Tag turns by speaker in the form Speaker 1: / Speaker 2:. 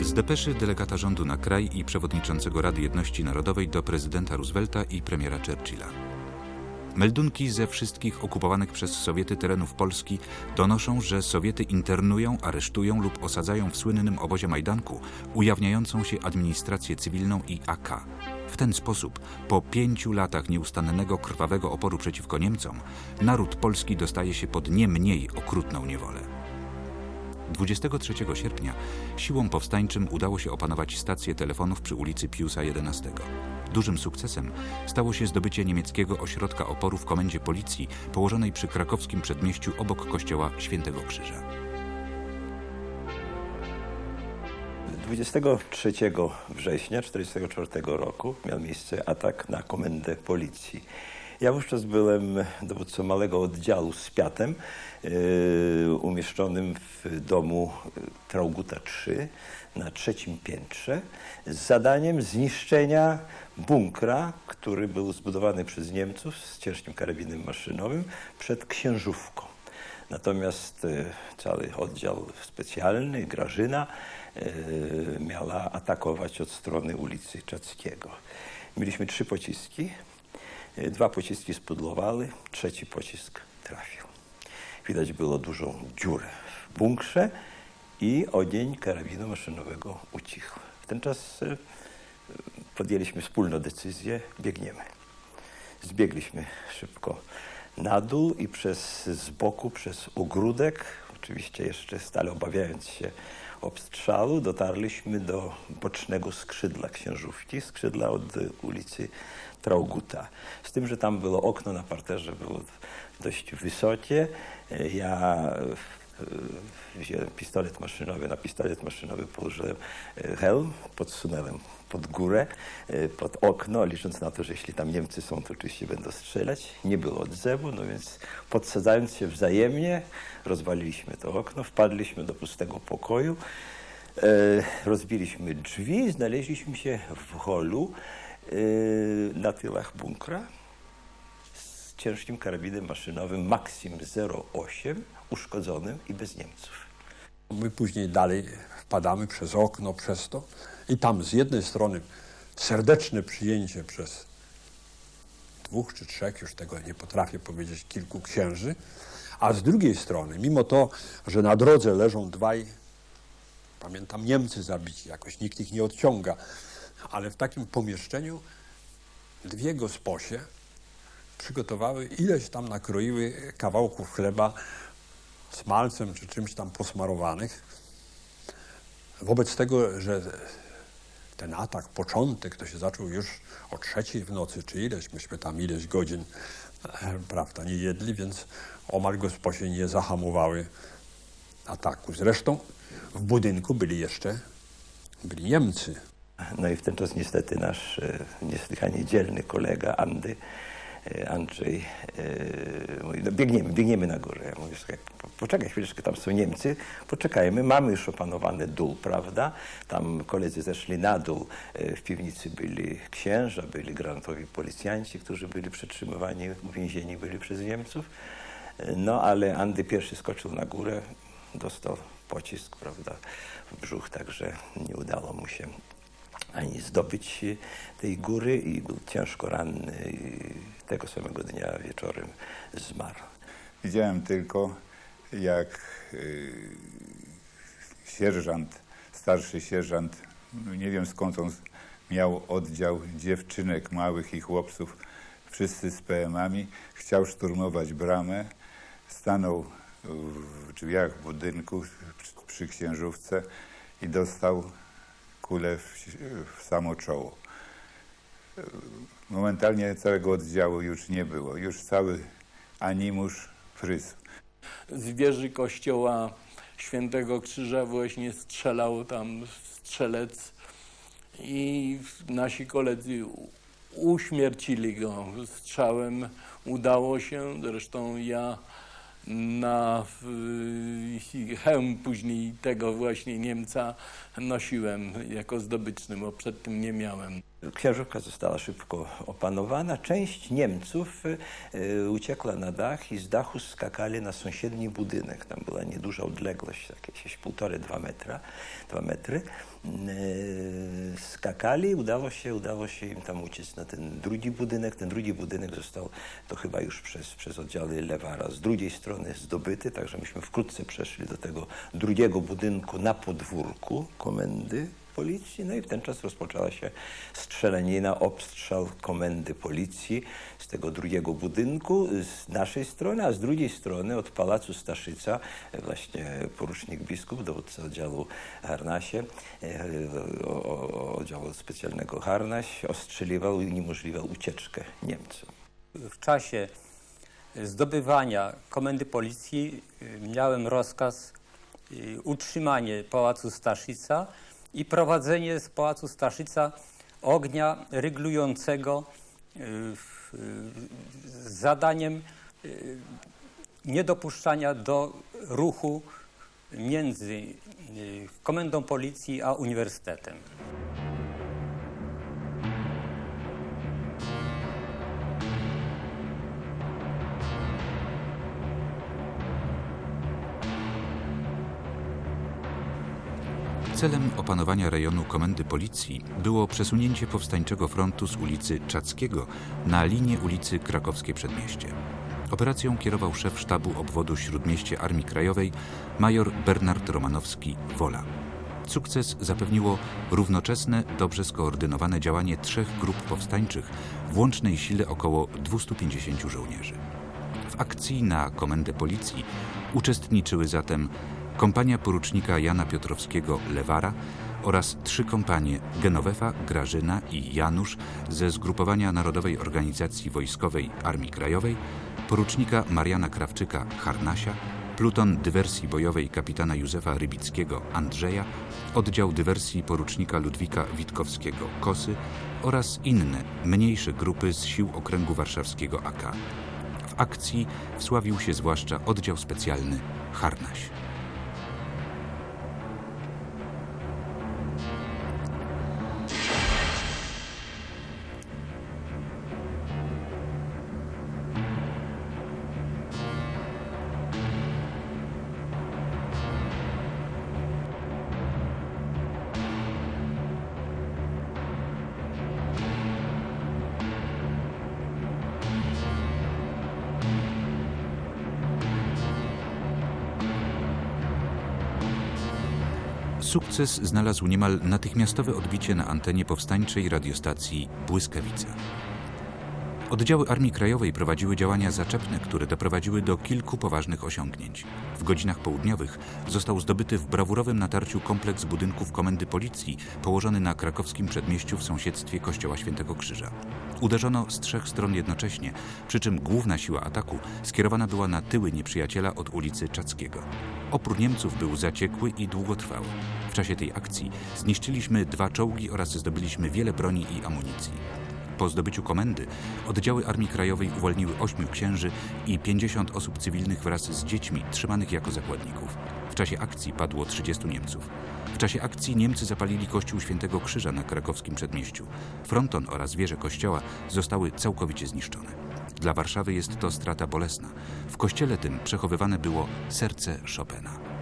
Speaker 1: Z depeszy delegata rządu na kraj i przewodniczącego Rady Jedności Narodowej do prezydenta Roosevelta i premiera Churchilla. Meldunki ze wszystkich okupowanych przez Sowiety terenów Polski donoszą, że Sowiety internują, aresztują lub osadzają w słynnym obozie Majdanku ujawniającą się administrację cywilną i AK. W ten sposób, po pięciu latach nieustannego krwawego oporu przeciwko Niemcom, naród polski dostaje się pod nie mniej okrutną niewolę. 23 sierpnia siłom powstańczym udało się opanować stację telefonów przy ulicy Piusa XI. Dużym sukcesem stało się zdobycie niemieckiego ośrodka oporu w komendzie policji położonej przy krakowskim przedmieściu obok kościoła Świętego Krzyża.
Speaker 2: 23 września 1944 roku miał miejsce atak na komendę policji. Ja wówczas byłem dowódcą małego oddziału z Piatem, yy, umieszczonym w domu Trauguta 3 na trzecim piętrze z zadaniem zniszczenia bunkra, który był zbudowany przez Niemców z ciężkim karabinem maszynowym przed Księżówką. Natomiast e, cały oddział specjalny, Grażyna, e, miała atakować od strony ulicy Czackiego. Mieliśmy trzy pociski. E, dwa pociski spudlowały, trzeci pocisk trafił. Widać było dużą dziurę w bunkrze i ogień karabinu maszynowego ucichł. W ten czas podjęliśmy wspólną decyzję, biegniemy. Zbiegliśmy szybko na dół i przez z boku, przez ogródek, oczywiście jeszcze stale obawiając się obstrzału, dotarliśmy do bocznego skrzydła księżówki, skrzydła od ulicy Trauguta. Z tym, że tam było okno na parterze, było dość wysokie. Ja wziąłem pistolet maszynowy, na pistolet maszynowy położyłem hełm, podsunąłem pod górę, e, pod okno, licząc na to, że jeśli tam Niemcy są, to oczywiście będą strzelać. Nie było odzewu, no więc podsadzając się wzajemnie, rozwaliliśmy to okno, wpadliśmy do pustego pokoju, e, rozbiliśmy drzwi, znaleźliśmy się w holu e, na tylach bunkra z ciężkim karabinem maszynowym Maxim 08 uszkodzonym i bez Niemców.
Speaker 3: My później dalej wpadamy przez okno, przez to i tam z jednej strony serdeczne przyjęcie przez dwóch czy trzech, już tego nie potrafię powiedzieć, kilku księży, a z drugiej strony, mimo to, że na drodze leżą dwaj, pamiętam, Niemcy zabici, jakoś nikt ich nie odciąga, ale w takim pomieszczeniu dwie gosposie przygotowały, ileś tam nakroiły kawałków chleba smalcem czy czymś tam posmarowanych. Wobec tego, że ten atak, początek, to się zaczął już o trzeciej w nocy, czy ileś, myśmy tam ileś godzin, e, prawda, nie jedli, więc omal gosposie nie zahamowały ataku. Zresztą w budynku byli jeszcze, byli Niemcy.
Speaker 2: No i w ten czas niestety nasz e, niesłychanie dzielny kolega Andy Andrzej e, mówi, no biegniemy, biegniemy na górę. Ja mówię, słuchaj, poczekaj chwileczkę, tam są Niemcy, poczekajmy, mamy już opanowany dół, prawda? Tam koledzy zeszli na dół, e, w piwnicy byli księża, byli granatowi policjanci, którzy byli przetrzymywani, uwięzieni byli przez Niemców. No ale Andy pierwszy skoczył na górę, dostał pocisk, prawda, w brzuch, także nie udało mu się ani zdobyć tej góry i był ciężko ranny tego samego dnia wieczorem zmarł.
Speaker 4: Widziałem tylko, jak y, sierżant, starszy sierżant, nie wiem skąd on miał oddział dziewczynek małych i chłopców, wszyscy z PM-ami, chciał szturmować bramę, stanął w drzwiach budynku przy księżówce i dostał kulę w, w samo czoło. Momentalnie całego oddziału już nie było. Już cały animusz frysł.
Speaker 5: Z wieży kościoła Świętego Krzyża właśnie strzelał tam strzelec i nasi koledzy uśmiercili go strzałem. Udało się, zresztą ja na hełm później tego właśnie Niemca nosiłem jako zdobyczny, bo przed tym nie miałem.
Speaker 2: Księżówka została szybko opanowana. Część Niemców e, uciekła na dach i z dachu skakali na sąsiedni budynek. Tam była nieduża odległość, jakieś półtorej, dwa metra, dwa metry. Skakali, udało się, udało się im tam uciec na ten drugi budynek. Ten drugi budynek został to chyba już przez, przez oddziały Lewara z drugiej strony zdobyty, także myśmy wkrótce przeszli do tego drugiego budynku na podwórku komendy policji. No i w ten czas rozpoczęła się strzelanina, obstrzał komendy policji z tego drugiego budynku z naszej strony, a z drugiej strony od Pałacu Staszyca właśnie porucznik biskup, dowódca oddziału Harnasie, e, oddziału specjalnego Harnaś ostrzeliwał i uniemożliwiał ucieczkę Niemcom.
Speaker 6: W czasie zdobywania komendy policji y, miałem rozkaz utrzymanie Pałacu Staszica i prowadzenie z Pałacu Staszica ognia ryglującego y, z zadaniem niedopuszczania do ruchu między komendą policji a uniwersytetem.
Speaker 1: Celem opanowania rejonu komendy policji było przesunięcie powstańczego frontu z ulicy Czackiego na linię ulicy Krakowskie Przedmieście. Operacją kierował szef sztabu obwodu Śródmieście Armii Krajowej major Bernard Romanowski-Wola. Sukces zapewniło równoczesne, dobrze skoordynowane działanie trzech grup powstańczych w łącznej sile około 250 żołnierzy. W akcji na komendę policji uczestniczyły zatem kompania porucznika Jana Piotrowskiego Lewara oraz trzy kompanie Genowefa, Grażyna i Janusz ze zgrupowania Narodowej Organizacji Wojskowej Armii Krajowej, porucznika Mariana Krawczyka Harnasia, pluton dywersji bojowej kapitana Józefa Rybickiego Andrzeja, oddział dywersji porucznika Ludwika Witkowskiego Kosy oraz inne, mniejsze grupy z sił okręgu warszawskiego AK. W akcji wsławił się zwłaszcza oddział specjalny Harnaś. Sukces znalazł niemal natychmiastowe odbicie na antenie powstańczej radiostacji Błyskawica. Oddziały Armii Krajowej prowadziły działania zaczepne, które doprowadziły do kilku poważnych osiągnięć. W godzinach południowych został zdobyty w brawurowym natarciu kompleks budynków komendy policji położony na krakowskim przedmieściu w sąsiedztwie kościoła Świętego Krzyża. Uderzono z trzech stron jednocześnie, przy czym główna siła ataku skierowana była na tyły nieprzyjaciela od ulicy Czackiego. Opór Niemców był zaciekły i długotrwały. W czasie tej akcji zniszczyliśmy dwa czołgi oraz zdobyliśmy wiele broni i amunicji. Po zdobyciu komendy oddziały Armii Krajowej uwolniły ośmiu księży i 50 osób cywilnych wraz z dziećmi trzymanych jako zakładników. W czasie akcji padło 30 Niemców. W czasie akcji Niemcy zapalili kościół Świętego Krzyża na krakowskim przedmieściu. Fronton oraz wieże kościoła zostały całkowicie zniszczone. Dla Warszawy jest to strata bolesna. W kościele tym przechowywane było serce Chopina.